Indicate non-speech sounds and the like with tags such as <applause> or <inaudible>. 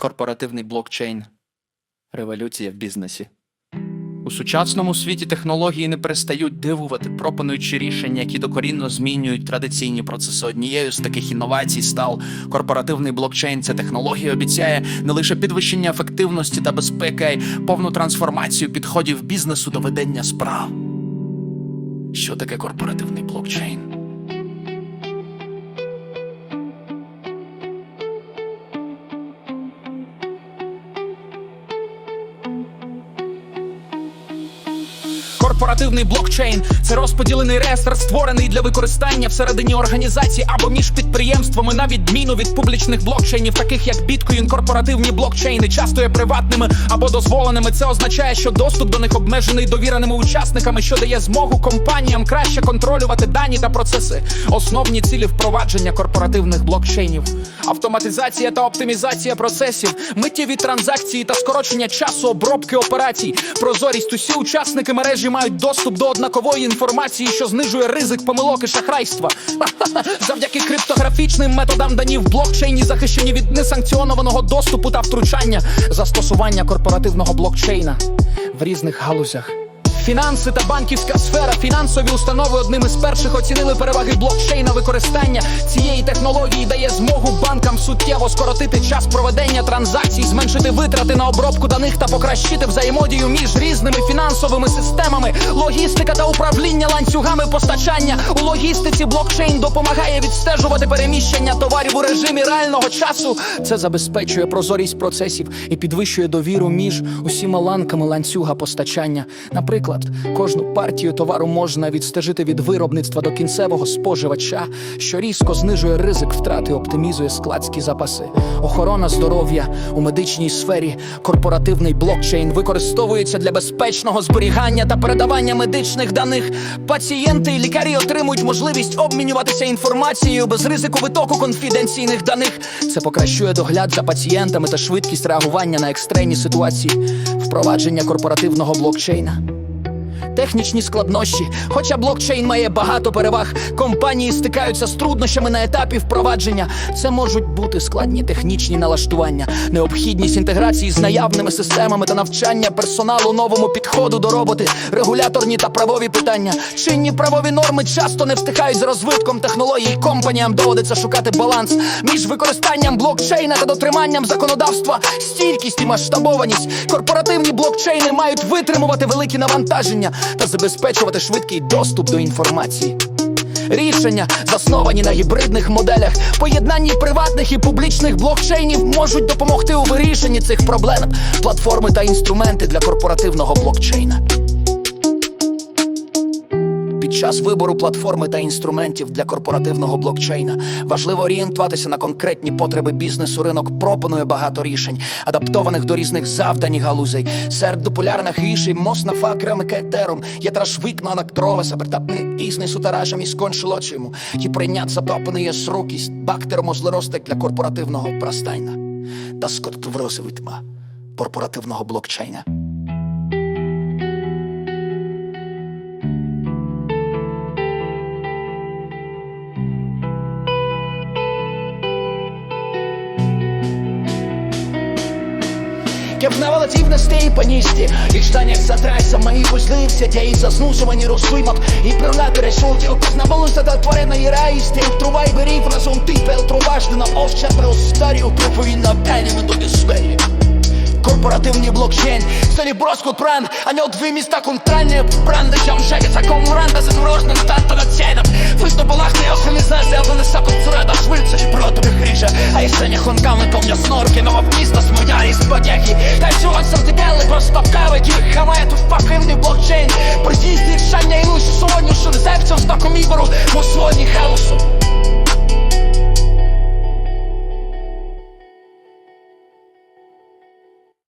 Корпоративний блокчейн. Революція в бізнесі. У сучасному світі технології не перестають дивувати, пропонуючи рішення, які докорінно змінюють традиційні процеси. Однією з таких інновацій став корпоративний блокчейн. Ця технологія обіцяє не лише підвищення ефективності та безпеки, а й повну трансформацію підходів бізнесу до ведення справ. Що таке корпоративний блокчейн? Корпоративний блокчейн це розподілений реєстр, створений для використання всередині організації або між підприємствами, на відміну від публічних блокчейнів, таких як Bitcoin, корпоративні блокчейни часто є приватними або дозволеними. Це означає, що доступ до них обмежений довіреними учасниками, що дає змогу компаніям краще контролювати дані та процеси. Основні цілі впровадження корпоративних блокчейнів, автоматизація та оптимізація процесів, миттєві транзакції та скорочення часу обробки операцій, прозорість. Усі учасники мережі мають доступ до однакової інформації, що знижує ризик помилок і шахрайства. <laughs> Завдяки криптографічним методам дані в блокчейні захищені від несанкціонованого доступу та втручання застосування корпоративного блокчейна в різних галузях. Фінанси та банківська сфера, фінансові установи одним із перших оцінили переваги блокчейна. Використання цієї технології дає змогу суттєво скоротити час проведення транзакцій, зменшити витрати на обробку даних та покращити взаємодію між різними фінансовими системами, логістика та управління ланцюгами постачання. У логістиці блокчейн допомагає відстежувати переміщення товарів у режимі реального часу. Це забезпечує прозорість процесів і підвищує довіру між усіма ланками ланцюга постачання. Наприклад, кожну партію товару можна відстежити від виробництва до кінцевого споживача, що різко знижує ризик втрати, оптимізує складські запаси. Охорона здоров'я у медичній сфері. Корпоративний блокчейн використовується для безпечного зберігання та передавання медичних даних. Пацієнти і лікарі отримують можливість обмінюватися інформацією без ризику витоку конфіденційних даних. Це покращує догляд за пацієнтами та швидкість реагування на екстрені ситуації, впровадження корпоративного блокчейна. Технічні складнощі, хоча блокчейн має багато переваг, компанії стикаються з труднощами на етапі впровадження. Це можуть бути складні технічні налаштування, необхідність інтеграції з наявними системами та навчання персоналу новому підходу до роботи, регуляторні та правові питання. Чинні правові норми часто не встигають з розвитком технологій. Компаніям доводиться шукати баланс між використанням блокчейна та дотриманням законодавства, стійкість і масштабованість. Корпоративні блокчейни мають витримувати великі навантаження та забезпечувати швидкий доступ до інформації. Рішення, засновані на гібридних моделях, поєднанні приватних і публічних блокчейнів можуть допомогти у вирішенні цих проблем. Платформи та інструменти для корпоративного блокчейна. Час вибору платформи та інструментів для корпоративного блокчейна важливо орієнтуватися на конкретні потреби бізнесу. Ринок пропонує багато рішень, адаптованих до різних завдань і галузей. Серед популярних рішень можна факрами кетером, є траш виконана ктрова сабертапний бізнесу та ражем і скончилочимо. І прийнят затоплений є срокість бактер можливостей для корпоративного простайна та скоттвросовитма корпоративного блокчейна. Кепна волотів на степаністі І штанях затрайся мої пузли Все ті заснушувані розшимок І правляти решутів Знабулися та твореної раїсти Трувай берів разом ти пелтруважди на овча просторію Проповільно пеніми до дисвері Корпоративний блокчейн. Столі броску пран А не от виміста контральні Бренди. Жамшегеться комуранта З мрожним стартом на цейном Виступ балахне організація Але не сапом цурада швидше Проти грижа. А jeszcze nie chonkamy po mnie snorki No w потехи Танцювати сортикели просто кави Ті хамає тут пакивний блокчейн. Призійсні рішання і лише сьогодні Що не зепцем знаком ібору У своїй хаосу